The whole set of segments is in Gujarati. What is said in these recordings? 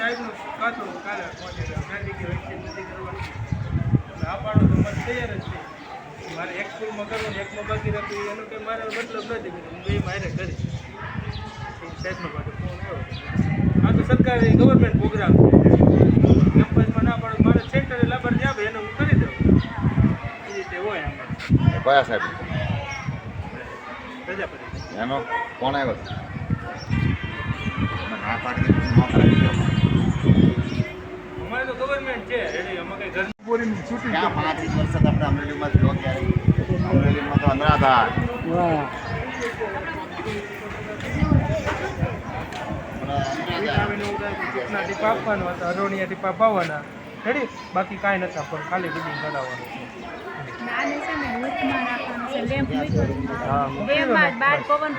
સાહેબનું કાતો કાલે પહોંચે કે વેક્સિન નથી કરવાની. એટલે આ પાડો તો મને તૈયાર જ છે. મારે એક સ્કૂલમાં કરવું એકમાં બાકી રાખવું એનો કંઈ મારે મતલબ નથી હું બે મારે કરીશ સાહેબનો પાછો ફોન આવ્યો. આ તો સરકારી ગવર્મેન્ટ પ્રોગ્રામ છે. કેમ્પસમાં ના પાડો મારે સેન્ટરે લાભર જે આપે એને હું કરી દઉં. એ રીતે હોય આમાં. કયા સાહેબ? પ્રજાપતિ. એનો કોણ આવ્યો. ના પાડી ગવર્મેન્ટ છે. રેડી અમે કઈ ઘર ક્યાં પાંત્રીસ વર્ષ આપણે અમરેલીમાં જ લો અમરેલીમાં તો અંધરા હતા ચૂંટણા ટીપા આપવાના હતા. અરોણિયા ટીપા પાવાના રેડી બાકી કાંઈ નથી પણ ખાલી બિલ્ડિંગ કરાવવાનું છે. બાર પવન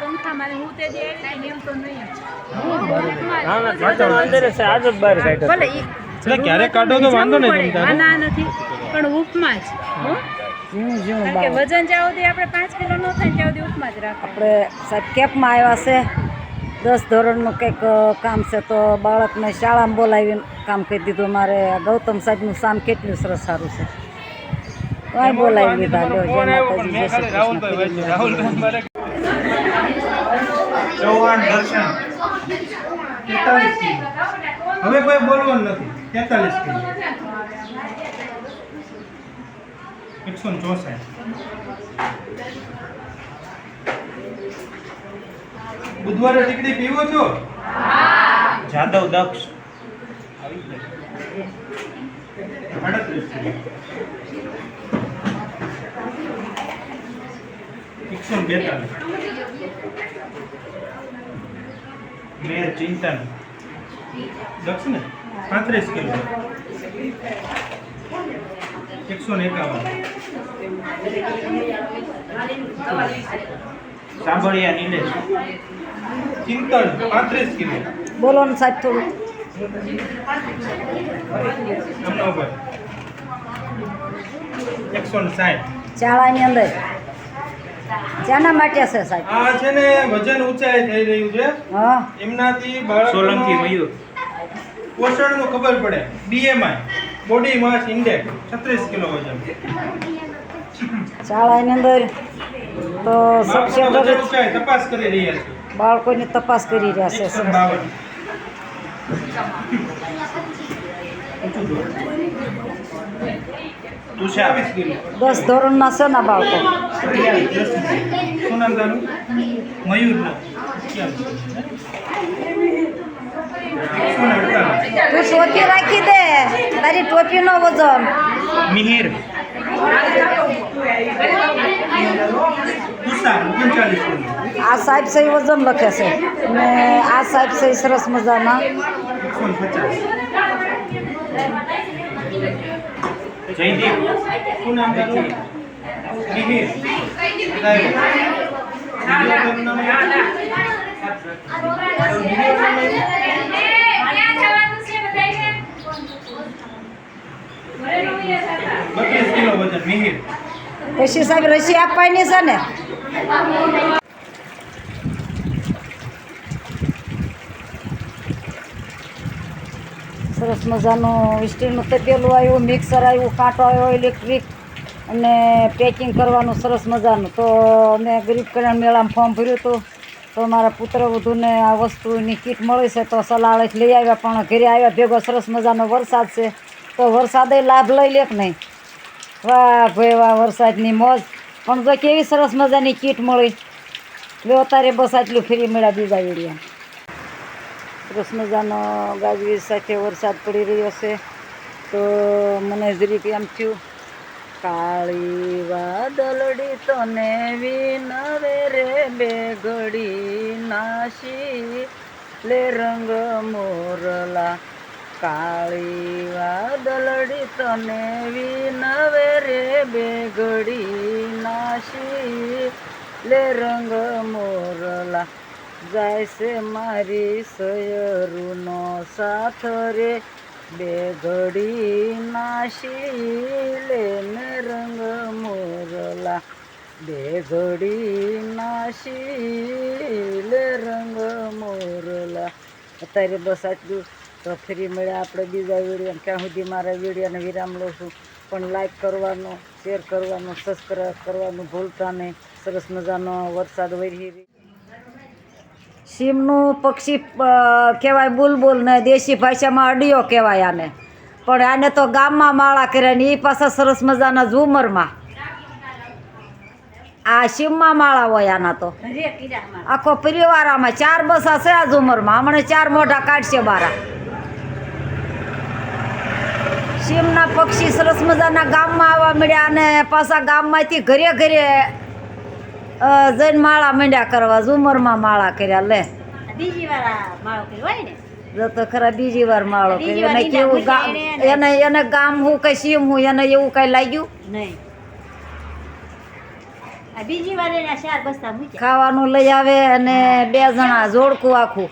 એટલે ક્યારેક કાઢો તો વાંધો નહીં. ના નથી પણ ઉપમા જ કે વજન જ્યાં સુધી આપણે પાંચ કિલો ન થાય ત્યાં સુધી ઉપમા જ રાખો આપણે સાહેબ કેપમાં આવ્યા છે દસ ધોરણનું કંઈક કામ છે તો બાળકને શાળામાં બોલાવીને કામ કરી દીધું. મારે ગૌતમ સાહેબનું સામ કેટલું સરસ સારું છે. કાંઈ બોલાવી લીધા લો જય માતાજી જય શ્રી કૃષ્ણ રાહુલભાઈ વાંચ્યું. રાહુલભાઈ મારે ચૌહાણ દર્શન. તેતાલીસ કિલો હવે કોઈ બોલવાનું નથી. તેતાલીસ કિલો એકસો ચોસઠ. બુધવારે ટીકડી પીવો છો? જાદવ દક્ષ. એકસો બેતાલીસ. મેર ચિંતન. દક્ષ ને પાંત્રીસ કિલો. એકસો ને એકાવન. સાંભળ્યા નિલેશ. ચિંતન પાંત્રીસ કિલો. બોલો ને સાહેબ થોડું. એકસો ને સાઠ. શાળાની અંદર. શાના માટે છે સાહેબ? આ છે ને વજન ઊંચાઈ થઈ રહ્યું છે. હા. એમનાથી બાળક સોલંકી મયુર પોષણનું ખબર પડે. બીએમઆઈ બોડી માસ ઇન્ડેક્સ છત્રીસ કિલો વજન. શાળાની અંદર તો સબસેન્ટર તપાસ કરી રહ્યા છે. બાળકોની તપાસ કરી રહ્યા છે એકસો સરસ બાવન તુષાર વીસ કિલો દસ ધોરણના છે ના બાળકો. ને તું ટોપી રાખી દે. તારી ટોપીનો વજન. મિહિર. આ સાહેબ સહી વજન લખે છે. ને આ સાહેબ સહી સરસ મજાના. જયદીપ. શું નામ તારું? મિહિર. બત્રીસ કિલો વજન, મિહિર. પછી સાહેબ રસી આપવાની છે ને? સરસ મજાનું સ્ટીલનું તપેલું આવ્યું મિક્સર આવ્યું, કાંટો આવ્યો ઇલેક્ટ્રિક અને પેકિંગ કરવાનું સરસ મજાનું. તો મેં ગરીબ કલ્યાણ મેળામાં ફોર્મ ભર્યું હતું. તો મારા પુત્ર વધુને આ વસ્તુની કીટ મળી છે તો સલાડ લઈ આવ્યા, પણ ઘરે આવ્યા ભેગો સરસ મજાનો વરસાદ છે. તો વરસાદે લાભ લઈ લે નહીં? વાહ ભાઈ વાહ, વરસાદની મોજ. પણ જો કેવી સરસ મજાની કીટ મળી. લે અત્યારે બસ આટલું ફ્રી મળ્યા બીજા વેડિયા સરસ મજાનો ગાજવીજ સાથે વરસાદ પડી રહ્યો છે, તો મને જરીક એમ થયું. કાળી વાદળડી તને વિનરે રે બે ઘડી નાશી લે રંગ મોરલા. કાળી વાદળડી તને વિનવે રે બે ઘડી નાશી લે રંગ મોરલા. જાય છે મારી સયરુનો સાથ રે. બે ઘડી નાશી લે ને રંગ મોરલા. બે ઘડી નાશી લે રંગ મોરલા. અત્યારે બસ આટલું. તો ફરી મળ્યા આપણે બીજા વીડિયો. ક્યાં સુધી મારા વિડીયોને વિરામ લઉં છું. પણ લાઈક કરવાનો શેર કરવાનો સબસ્ક્રાઈબ કરવાનું ભૂલતા નહીં. સરસ મજાનો વરસાદ વરી સીમનું પક્ષી કહેવાય બુલબુલ ને દેશી ભાષામાં અડિયો કહેવાય આને. પણ આને તો ગામમાં માળા કર્યા ને એ પાછા સરસ મજાના ઝુમરમાં. આ શિવમાં માળા હોય આના તો. આખો પરિવાર આમાં ચાર બસા છે આ ઝુમરમાં. હમણાં ચાર મોઢા કાઢશે બારા. શિવના પક્ષી સરસ મજાના ગામમાં આવવા મળ્યા અને પાછા ગામમાંથી ઘરે ઘરે જઈને માળા મંડ્યા કરવા ઝુમરમાં માળા કર્યા લે. બીજી વાર માળો કર્યો હોય ને? જો તો ખરા બીજી વાર માળો કર્યો. એને કેવું ગામ એને. એને ગામ હું કઈ સીમ હું એને એવું કઈ લાગ્યું? નહીં. બીજી વાર એના ચાર બસ્તા મૂક્યા. ખાવાનું લઈ આવે અને બે જણા જોડકું આખું.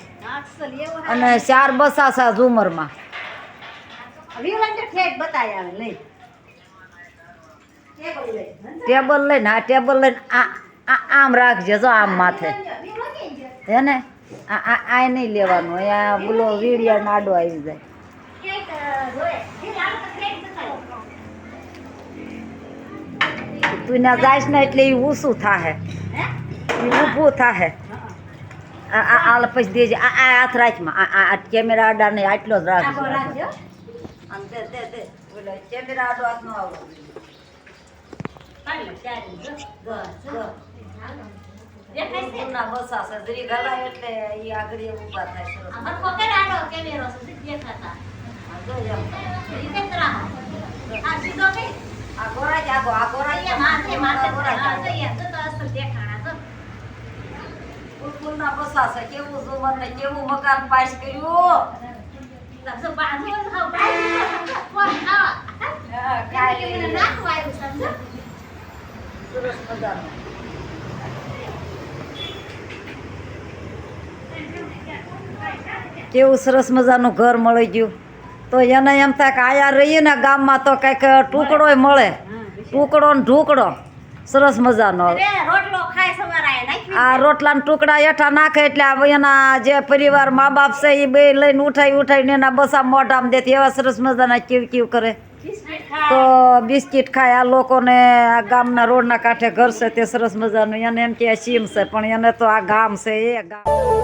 અને ચાર બસા સા ઝુમરમાં. બતાય લઈ. ટેબલ લઈને આ ટેબલ લઈને આ આમ રાખજે જો આમ માથે. હે ને? આ આ આ નહીં લેવાનું અહીંયા બોલો વીડિયા નાડો આવી જાય. તો ના જાય ને એટલે એ ઊસું થાહે. એ ઊભું થાહે. આ આ આ પછી દેજે. આ આ હાથ રાખમાં આ આ આ કેમેરા આડા નહીં આટલો જ રાખજો. રાખજો. આમ દે દે દે. બોલો કેમેરા આડો હાથ નો આવો કેવું ઝુમર ને કેવું મકાન પાસ કર્યું? સમજો? સરસ મજાનું. કેવું સરસ મજાનું ઘર મળી ગયું. તો એને એમ થાય કે આયા રહીએ ને ગામમાં તો કંઈક ટુકડોય મળે. ટુકડો ને ઢુકડો. સરસ મજાનો. આ રોટલાના ટુકડા હેઠા નાખે એટલે આ એના જે પરિવાર મા બાપ છે એ બે લઈને ઉઠાઈ ઉઠાઈને એના બસા મોઢામાં દેતી એવા સરસ મજાના કીવ કીવ કરે. તો બિસ્કિટ ખાય. આ લોકોને આ ગામના રોડના કાંઠે ઘર છે તે સરસ મજાનું. એને એમ કે સીમ છે પણ એને તો આ ગામ છે એ ગામ.